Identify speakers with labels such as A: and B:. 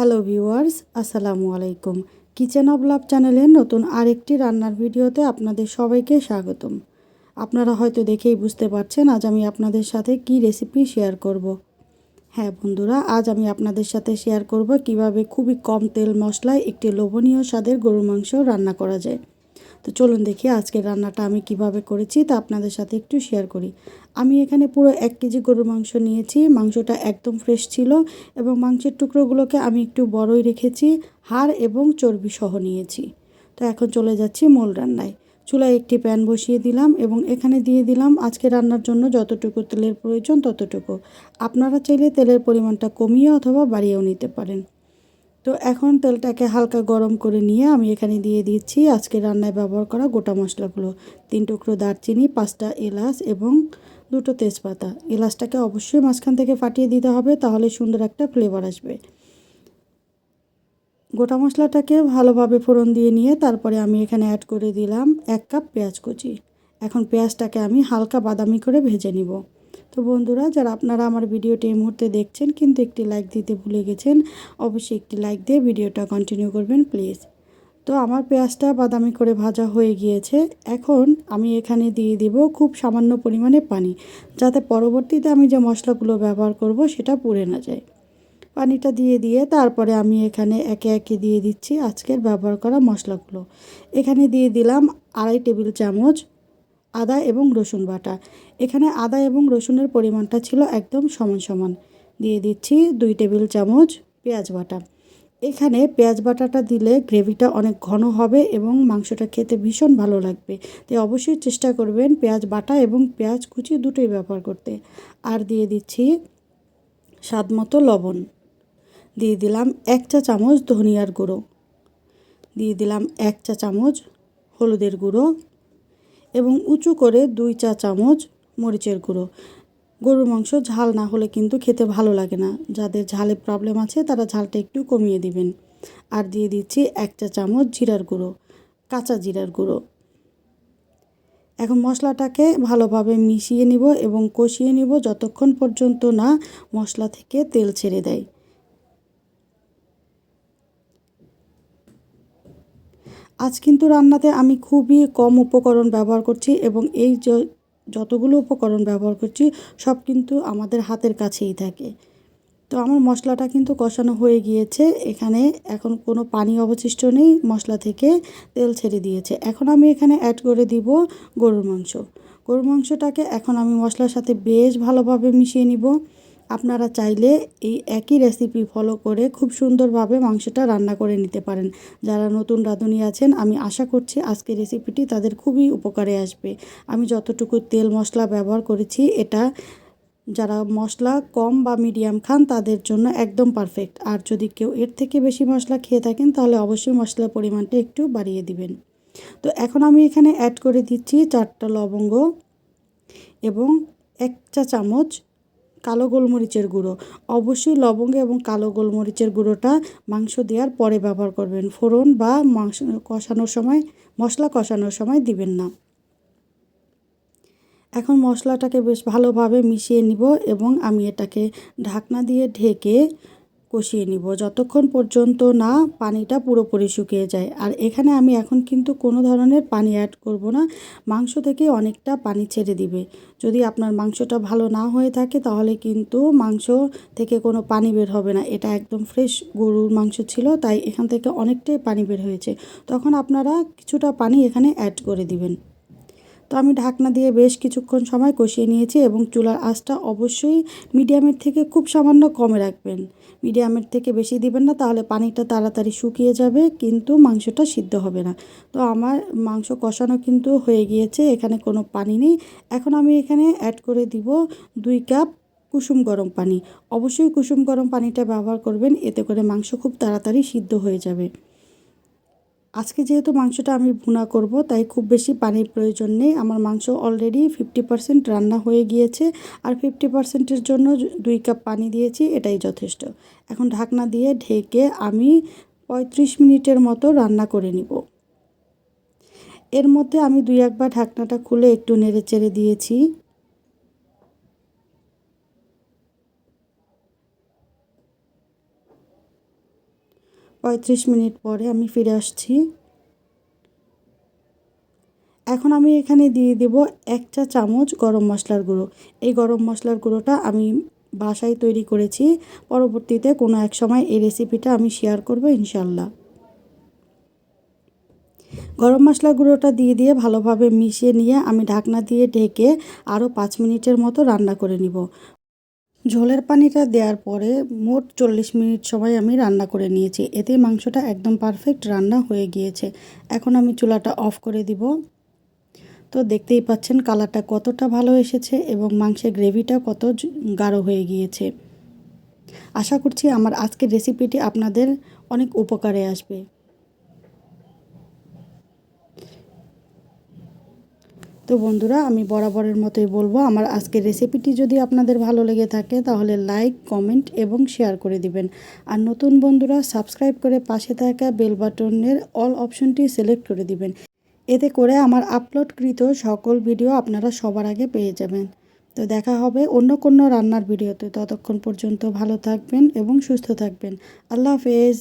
A: Hello viewers আসসালামু আলাইকুম। Kitchen of লাভ চ্যানেলের নতুন আরেকটি রান্নার ভিডিওতে আপনাদের সবাইকে স্বাগতম। আপনারা হয়তো দেখেই বুঝতে পারছেন, আজ আমি আপনাদের সাথে কি রেসিপি শেয়ার করব। হ্যাঁ বন্ধুরা, আজ আমি আপনাদের সাথে শেয়ার করব কীভাবে খুবই কম তেল মশলায় একটি লোভনীয় স্বাদের গরুর মাংস রান্না করা যায়। তো চলুন দেখি আজকের রান্নাটা আমি কীভাবে করেছি তা আপনাদের সাথে একটু শেয়ার করি। আমি এখানে পুরো এক কেজি গরুর মাংস নিয়েছি, মাংসটা একদম ফ্রেশ ছিল এবং মাংসের টুকরোগুলোকে আমি একটু বড়ই রেখেছি, হাড় এবং চর্বি সহ নিয়েছি। তো এখন চলে যাচ্ছি মূল রান্নায়। চুলায় একটি প্যান বসিয়ে দিলাম এবং এখানে দিয়ে দিলাম আজকে রান্নার জন্য যতটুকু তেলের প্রয়োজন ততটুকু। আপনারা চাইলে তেলের পরিমাণটা কমিয়ে অথবা বাড়িয়েও নিতে পারেন। তো এখন তেলটাকে হালকা গরম করে নিয়ে আমি এখানে দিয়ে দিচ্ছি আজকে রান্নায় ব্যবহার করা গোটা মশলাগুলো। তিন টুকরো দারচিনি, পাঁচটা এলাচ এবং দুটো তেজপাতা। এলাচটাকে অবশ্যই মাঝখান থেকে ফাটিয়ে দিতে হবে, তাহলে সুন্দর একটা ফ্লেভার আসবে। গোটা মশলাটাকে ভালোভাবে ফোড়ন দিয়ে নিয়ে তারপরে আমি এখানে অ্যাড করে দিলাম এক কাপ পেঁয়াজ কুচি। এখন পেঁয়াজটাকে আমি হালকা বাদামি করে ভেজে নিব। তো বন্ধুরা, যারা আপনারা আমার ভিডিওটি এই মুহূর্তে দেখছেন, কিন্তু একটি লাইক দিতে ভুলে গেছেন, অবশ্যই একটি লাইক দিয়ে ভিডিওটা কন্টিনিউ করবেন প্লিজ তো আমার পেঁয়াজটা বাদামি করে ভাজা হয়ে গিয়েছে। এখন আমি এখানে দিয়ে দিব খুব সামান্য পরিমাণে পানি, যাতে পরবর্তীতে আমি যে মশলাগুলো ব্যবহার করব সেটা পুড়ে না যায়। পানিটা দিয়ে দিয়ে তারপরে আমি এখানে একে একে দিয়ে দিচ্ছি আজকের ব্যবহার করা মশলাগুলো। এখানে দিয়ে দিলাম আড়াই টেবিল চামচ আদা এবং রসুন বাটা। এখানে আদা এবং রসুনের পরিমাণটা ছিল একদম সমান সমান। দিয়ে দিচ্ছি দুই টেবিল চামচ পেঁয়াজ বাটা। এখানে পেঁয়াজ বাটাটা দিলে গ্রেভিটা অনেক ঘন হবে এবং মাংসটা খেতে ভীষণ ভালো লাগবে। তাই অবশ্যই চেষ্টা করবেন পেঁয়াজ বাটা এবং পেঁয়াজ কুচি দুটোই ব্যবহার করতে। আর দিয়ে দিচ্ছি স্বাদ মতো লবণ। দিয়ে দিলাম এক চা চামচ ধনিয়ার গুঁড়ো। দিয়ে দিলাম এক চা চামচ হলুদের গুঁড়ো। এবং উঁচু করে দুই চা চামচ মরিচের গুঁড়ো। গরুর মাংস ঝাল না হলে কিন্তু খেতে ভালো লাগে না। যাদের ঝালে প্রবলেম আছে, তারা ঝালটা একটু কমিয়ে দিবেন। আর দিয়ে দিচ্ছি এক চা চামচ জিরার গুঁড়ো, কাঁচা জিরার গুঁড়ো। এখন মশলাটাকে ভালোভাবে মিশিয়ে নিব এবং কষিয়ে নিব যতক্ষণ পর্যন্ত না মশলা থেকে তেল ছেড়ে দেয়। আজ কিন্তু রান্নাতে আমি খুবই কম উপকরণ ব্যবহার করছি এবং এই যতগুলো উপকরণ ব্যবহার করছি সব কিন্তু আমাদের হাতের কাছেই থাকে। তো আমার মশলাটা কিন্তু কষানো হয়ে গিয়েছে। এখানে এখন কোনো পানি অবশিষ্ট নেই, মশলা থেকে তেল ছেড়ে দিয়েছে। এখন আমি এখানে অ্যাড করে দিব গরুর মাংস। গরুর মাংসটাকে এখন আমি মশলার সাথে বেশ ভালোভাবে মিশিয়ে নিব। আপনারা চাইলে এই একই রেসিপি ফলো করে খুব সুন্দরভাবে মাংসটা রান্না করে নিতে পারেন। যারা নতুন রাঁধুনি আছেন, আমি আশা করছি আজকের রেসিপিটি তাদের খুবই উপকারে আসবে। আমি যতটুকু তেল মশলা ব্যবহার করেছি, এটা যারা মশলা কম বা মিডিয়াম খান, তাদের জন্য একদম পারফেক্ট আর যদি কেউ এর থেকে বেশি মশলা খেয়ে থাকেন, তাহলে অবশ্যই মশলার পরিমাণটা একটু বাড়িয়ে দিবেন। তো এখন আমি এখানে অ্যাড করে দিচ্ছি চারটা লবঙ্গ এবং এক চা চামচ কালো গোলমরিচের গুঁড়ো। অবশ্যই লবঙ্গ এবং কালো গোলমরিচের গুঁড়োটা মাংস দেওয়ার পরে ব্যবহার করবেন। ফোড়ন বা মাংস কষানোর সময়, মশলা কষানোর সময় দিবেন না। এখন মশলাটাকে বেশ ভালোভাবে মিশিয়ে নিব এবং আমি এটাকে ঢাকনা দিয়ে ঢেকে কষিয়ে নিব। যতক্ষণ পর্যন্ত না পানিটা পুরোপুরি শুকিয়ে যায়। আর এখানে আমি এখন কিন্তু কোনো ধরনের পানি অ্যাড করব না। মাংস থেকে অনেকটা পানি ছেড়ে দিবে। যদি আপনার মাংসটা ভালো না হয়ে থাকে, তাহলে কিন্তু মাংস থেকে কোনো পানি বের হবে না। এটা একদম ফ্রেশ গরুর মাংস ছিল, তাই এখান থেকে অনেকটাই পানি বের হয়েছে। তখন আপনারা কিছুটা পানি এখানে অ্যাড করে দিবেন। তো আমি ঢাকনা দিয়ে বেশ কিছুক্ষণ সময় কষিয়ে নিয়েছি এবং চুলার আঁচটা অবশ্যই মিডিয়ামের থেকে খুব সামান্য কমে রাখবেন। মিডিয়ামের থেকে বেশি দিবেন না, তাহলে পানিটা তাড়াতাড়ি শুকিয়ে যাবে, কিন্তু মাংসটা সিদ্ধ হবে না। তো আমার মাংস কষানো কিন্তু হয়ে গিয়েছে, এখানে কোনো পানি নেই। এখন আমি এখানে অ্যাড করে দিব দুই কাপ কুসুম গরম পানি। অবশ্যই কুসুম গরম পানিটা ব্যবহার করবেন, এতে করে মাংস খুব তাড়াতাড়ি সিদ্ধ হয়ে যাবে। আজকে যেহেতু মাংসটা আমি ভুনা করব, তাই খুব বেশি পানির প্রয়োজন নেই। আমার মাংস অলরেডি ফিফটি পারসেন্ট রান্না হয়ে গিয়েছে আর ফিফটি পারসেন্টের জন্য দুই কাপ পানি দিয়েছি, এটাই যথেষ্ট। এখন ঢাকনা দিয়ে ঢেকে আমি পঁয়ত্রিশ মিনিটের মতো রান্না করে নিব। এর মধ্যে আমি দুই একবার ঢাকনাটা খুলে একটু নেড়ে চেড়ে দিয়েছি। পঁয়ত্রিশ মিনিট পরে আমি ফিরে আসছি। এখন আমি এখানে দিয়ে দেব এক চা চামচ গরম মশলার গুঁড়ো। এই গরম মশলার গুঁড়োটা আমি বাসায় তৈরি করেছি। পরবর্তীতে কোনো এক সময় এই রেসিপিটা আমি শেয়ার করব ইনশাল্লাহ গরম মশলা গুঁড়োটা দিয়ে দিয়ে ভালোভাবে মিশিয়ে নিয়ে আমি ঢাকনা দিয়ে ঢেকে আরও পাঁচ মিনিটের মতো রান্না করে নিব। ঝোলের পানিটা দেওয়ার পরে মোট চল্লিশ মিনিট সময় আমি রান্না করে নিয়েছি। এতে মাংসটা একদম পারফেক্ট রান্না হয়ে গিয়েছে। এখন আমি চুলাটা অফ করে দিব। তো দেখতেই পাচ্ছেন কালারটা কতটা ভালো এসেছে এবং মাংসের গ্রেভিটা কত গাঢ় হয়ে গিয়েছে। আশা করছি আমার আজকের রেসিপিটি আপনাদের অনেক উপকারে আসবে। তো বন্ধুরা, আমি বরাবরের মতোই বলব, আমার আজকের রেসিপিটি যদি আপনাদের ভালো লেগে থাকে, তাহলে লাইক কমেন্ট এবং শেয়ার করে দিবেন। আর নতুন বন্ধুরা সাবস্ক্রাইব করে পাশে থাকা বেল বাটনের অল অপশনটি সিলেক্ট করে দিবেন। এতে করে আমার আপলোডকৃত সকল ভিডিও আপনারা সবার আগে পেয়ে যাবেন। তো দেখা হবে অন্য কোনো রান্নার ভিডিওতে ততক্ষণ পর্যন্ত ভালো থাকবেন এবং সুস্থ থাকবেন। আল্লাহ হাফেজ।